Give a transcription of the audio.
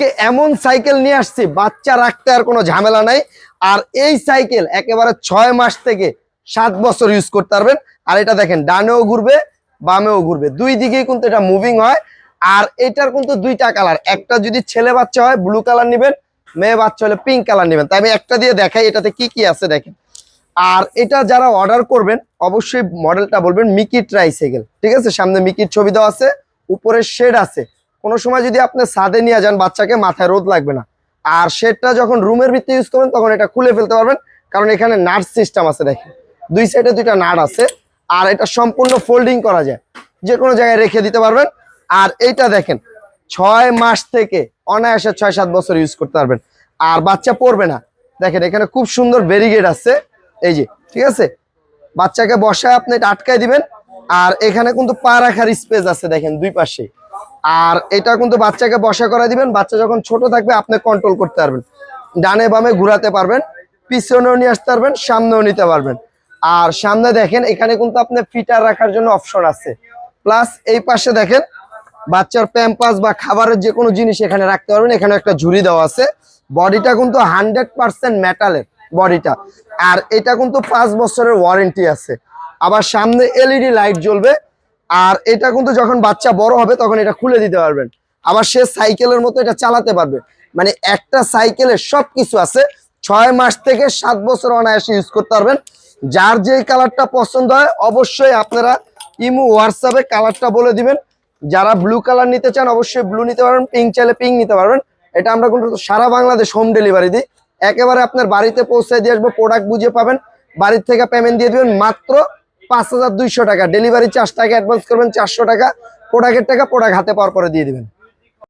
আজকে এমন সাইকেল নিয়ে আসছি, বাচ্চা রাখতে আর কোনো ঝামেলা নাই। আর এই সাইকেল একেবারে ছয় মাস থেকে সাত বছর ইউজ করতে পারবেন। আর এটা দেখেন, ডানেও ঘুরবে, বামেও ঘুরবে। দুই দিকেই কিন্তু এটা মুভিং হয়। আর এটার কিন্তু দুইটা কালার একটা যদি ছেলে বাচ্চা হয় ব্লু কালার নেবেন, মেয়ে বাচ্চা হলে পিঙ্ক কালার নেবেন। তাই আমি একটা দিয়ে দেখাই, এটাতে কি কি আছে দেখেন। আর এটা যারা অর্ডার করবেন, অবশ্যই মডেলটা বলবেন মিকি ট্রাইসাইকেল ঠিক আছে? সামনে মিকির ছবি দেওয়া আছে, উপরে শেড আছে। কোনো সময় যদি আপনি ছাদে নিয়ে যান বাচ্চাকে, মাথায় রোদ লাগবে না। আর শেডটা যখন রুমের ভিত্তি ইউজ করবেন, তখন এটা খুলে ফেলতে পারবেন। কারণ এখানে নাট সিস্টেম আছে দেখেন। দুই সাইডে দুইটা নাট আছে। আর এটা সম্পূর্ণ ফোল্ডিং করা যায়। যে কোনো জায়গায় রেখে দিতে পারবেন। আর এইটা দেখেন, ছয় মাস থেকে অনায়াসে ছয় সাত বছর ইউজ করতে পারবেন। আর বাচ্চা পড়বে না। দেখেন, এখানে খুব সুন্দর ব্যারিগেড আছে। এই যে, ঠিক আছে? বাচ্চাকে বসায় আপনি এটা আটকায় দিবেন। আর এখানে কিন্তু পা রাখার স্পেস আছে, দেখেন, দুই পাশে। আর এটা কিন্তু বাচ্চাকে বসা করে দিবেন। বাচ্চা যখন ছোট থাকবে, আপনি কন্ট্রোল করতে পারবেন। ডানে বামে ঘুরাতে পারবেন, পিছনেও নিয়ে আসতে পারবেন, সামনেও নিতে পারবেন। আর সামনে দেখেন, এখানে কিন্তু আপনি ফিটার রাখার জন্য অপশন আছে। প্লাস এই পাশে দেখেন, বাচ্চার প্যাম্পাস বা খাবারের যে কোনো জিনিস এখানে রাখতে পারবেন। এখানে একটা ঝুড়ি দেওয়া আছে। বডিটা কিন্তু হান্ড্রেড পার্সেন্ট মেটালের বডিটা আর এটা কিন্তু পাঁচ বছরের ওয়ারেন্টি আছে। আবার সামনে এলইডি লাইট জ্বলবে। আর এটা কিন্তু যখন বাচ্চা বড় হবে, তখন এটা খুলে দিতে পারবেন। আবার সে সাইকেলের মতো এটা চালাতে পারবে। মানে একটা সাইকেলের সব কিছু আছে। ছয় মাস থেকে সাত বছর অনায়াসে ইউজ করতে পারবেন। যার যে কালারটা পছন্দ হয়, অবশ্যই আপনারা ইমু হোয়াটসঅ্যাপে কালারটা বলে দিবেন। যারা ব্লু কালার নিতে চান, অবশ্যই ব্লু নিতে পারবেন পিঙ্ক চাইলে পিঙ্ক নিতে পারবেন। এটা আমরা কিন্তু সারা বাংলাদেশ হোম ডেলিভারি দিই। একেবারে আপনার বাড়িতে পৌঁছে দিয়ে আসব প্রোডাক্ট বুঝে পাবেন। বাড়ির থেকে পেমেন্ট দিয়ে দিবেন। মাত্র পাঁচ হাজার দুইশো টাকা। ডেলিভারি চার্জ টাকা অ্যাডভান্স করবেন চারশো টাকা। প্রোডাক্টের টাকা প্রোডাক্ট হাতে পাওয়ার পরে দিয়ে দিবেন।